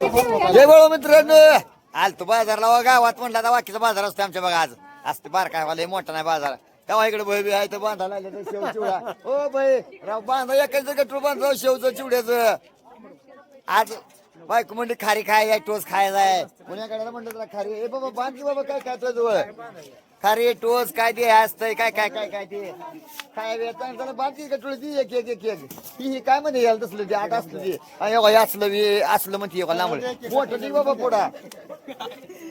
जय बोलो मित्रांनो. आल तू बाजारला गावात म्हणला तर बाकीचा बाजार असतो आमच्या बघा आज. असते बार काय वाला मोठा नाही बाजार. तेव्हा इकडे भय बी आहे तर बांधा लागले तर शेव चिवडा. हो भाई राव बांधा एकाच गटरू बांधा शेवचं चिवड्याचं. आज बायको म्हणते खारी खाय टोस खायचा आहे. पुण्याकडे म्हणलं तुला खारी. ए बाबा बांध की बाबा काय काय तुझ्या जवळ? खारी टोस काय ते असतंय काय काय काय काय ते? काय वेळ बांध की गटूळ ती एक एक एक एक. ही ही काय म्हणते याला तसलं ते आठ असलं ते. हे असलं बी असलं म्हणते एवढं लांबड मोठं नाही बाबा पुढा.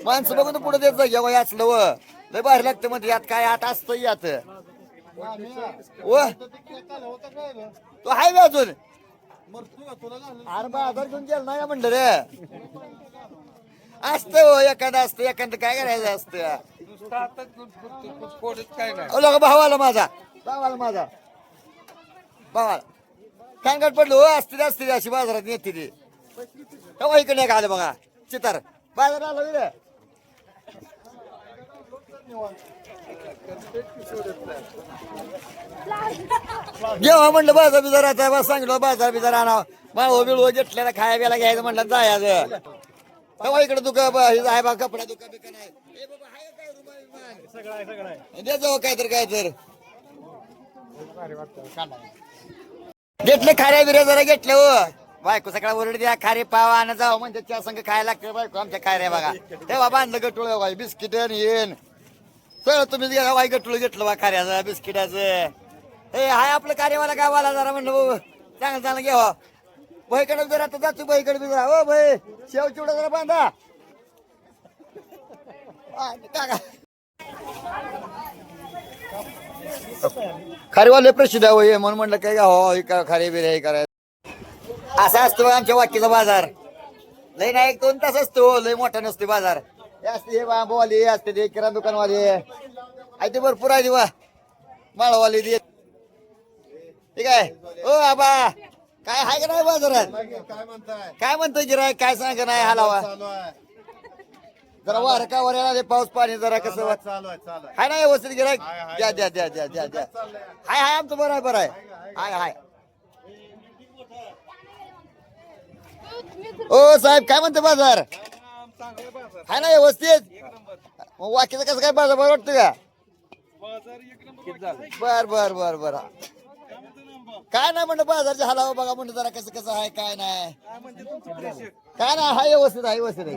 माणसं बघून पुढे देत जा एवढं असलं व. लय बाहेर लागतं म्हणते यात काय आठ असतं यात. व. तो हाय अजून. अरे बाजार घेऊन गेला नाही म्हणलं रे. असतं हो एखादं असतं एखादं काय करायचं असतं? काय नाही. लोक भावाला माझा. भावाला माझा. भावाला. कांगट पडलो हो असते असते अशी बाजारात येते ती. तेव्हा इकडे एक आलं बघा चितार. बाजार आला रे. जेव्हा हो म्हणलं बाजार बिजार आता बा सांगितलं बाजार बिजार आणा. माळव बिळव घेतलेला खाया बिला घ्यायचं म्हणलं जायचं. तेव्हा इकडे दुका आहे बा कपडा दुका बिका नाही. आहे दे जाऊ काय तर काय तर घेतले खाऱ्या बिऱ्या जरा घेतले हो. बायको सकाळ ओरड द्या खारे पाव आणि जाऊ म्हणजे त्या संघ खायला लागतं बायको आमच्या खाऱ्या बघा. तेव्हा बांधलं गटोळ बाई बिस्किट येन सगळं तुम्हीच घ्या बाई गटुळ घेतलं बा कार्याचं बिस्किटाचं. हे हाय आपलं कार्यवाला गावाला जरा म्हणलं भाऊ चांगलं चांगलं घ्यावा बहीकडे जरा आता जातो बहीकडे बी जरा. हो भाई शेव चिवडा जरा बांधा. आ, खारीवाले प्रसिद्ध आहे हे म्हणून म्हणलं काय हो हे का खारे बिरे हे करायचं असा असतो आमच्या वाक्याचा बाजार. लय नाही एक दोन तास असतो लय मोठा नसतो बाजार. हे असते हे बांबूवाले असते ते किराणा दुकानवाले. आहे ते भरपूर आहे वा माळवाले ते. ठीक आहे. ओ आबा. काय आहे का नाही बाजारात? काय म्हणताय काय म्हणतोय गिराय काय सांग नाही हलावा जरा वार का वर पाऊस पाणी जरा कसं हाय ना व्यवस्थित गिरायक द्या द्या द्या द्या द्या द्या. हाय हाय आमचं बरं आहे बरं आहे. हाय हाय. ओ साहेब काय म्हणते बाजार? हाय ना व्यवस्थित. मग वाक्याचं कसं काय बाजार बरं वाटतं का? बर बर बर बर. काय नाही म्हणलं बाजारच्या हालावं बघा म्हणलं जरा कसं कसं आहे काय नाही. काय नाही हा व्यवस्थित आहे व्यवस्थित आहे.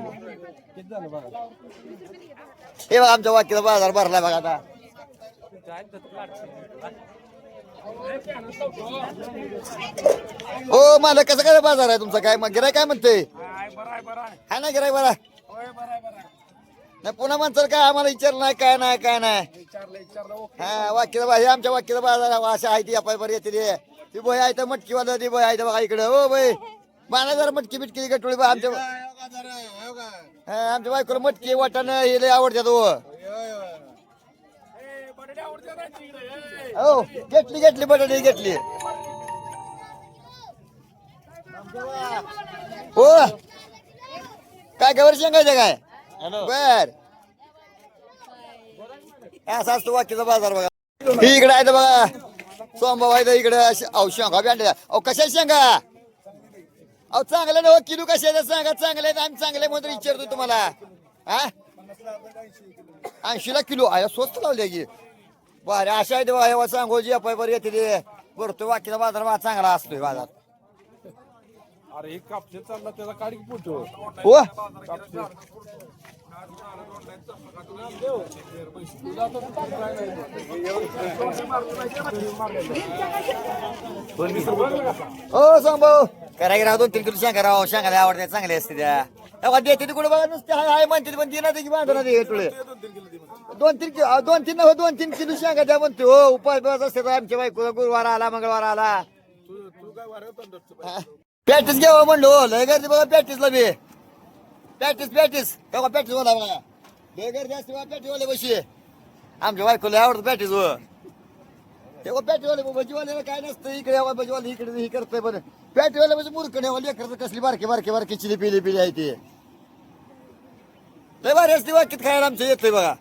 हे बघा आमच्या वाक्याचा बाजार भरलाय बघा आता. हो मला कसं काय बाजार आहे तुमचा? काय मग गिराय काय म्हणते हाय ना गिराय बरा. नाही पुन्हा म्हणतात काय आम्हाला विचार नाही काय नाही काय नाही. हा वाक्याचा बा हे आमच्या बाजार आहे, अशा आहे ती आपण बरी येते ती. ती बोय आहे तर मटकी वाला ती बोय आहे बघा इकडे. हो बोय मला जरा मटकी बिटकी गटोळी बा आमच्या हा, आमच्या बायकोला मटकी वाटण हे लय आवडतात हो. हो घेतली घेतली बटाटे घेतली. हो. काय गवर शेंगायचं काय? बर. असा असतो वाकीचा बाजार बघा. ही इकडे आहे बघा. सोमभाव आहे इकडे अहो शेंगा बी अहो कशा शेंगा? अहो चांगले ना हो किलो कशा सांगा चांगले आम्ही चांगले म्हणून विचारतो तुम्हाला. हा? ऐंशीला किलो. आहे स्वस्त लावले की. बरं अशा आहे तेव्हा सांगू जी अपाय बरं येते भरतो वाकीचा बाजार. बा चांगला असतोय बाजार. अरे एक चालला त्याचा हो हो सांभाऊ करा की राव दोन तीन किलो शेंगा राव. आवडते चांगले असते त्या. तेव्हा देते ती कुठे बघा नुसते. हाय हाय म्हणते ती, पण दिना की बांधून दे तुळे दोन तीन किलो दोन तीन हो दोन तीन किलो शेंगा द्या म्हणते. हो उपाय बस असते तर आमच्या बायको गुरुवार आला मंगळवार आला. पॅटीस घ्यावं हो म्हणलो. हो, लय गर्दी बघा पॅटीसला बी. पॅटीस पॅटीस तेव्हा पॅटीस बोला बघा. लय गर्दी असते बघा पॅटीस बशी आमच्या बायकोला आवडतं पॅटीस व तेव्हा पॅटीवाले भजीवाल्याला काय नसतं. इकडे यावं भजीवाले इकडे हे करतंय बरं पॅटीवाले म्हणजे मूर्ख नाही हो. लेकरचं कसली बारकी बारकी बारकी चिली पिली पिली आहे ते. लय भारी असते वाकीत खायला आमचं येतंय बघा.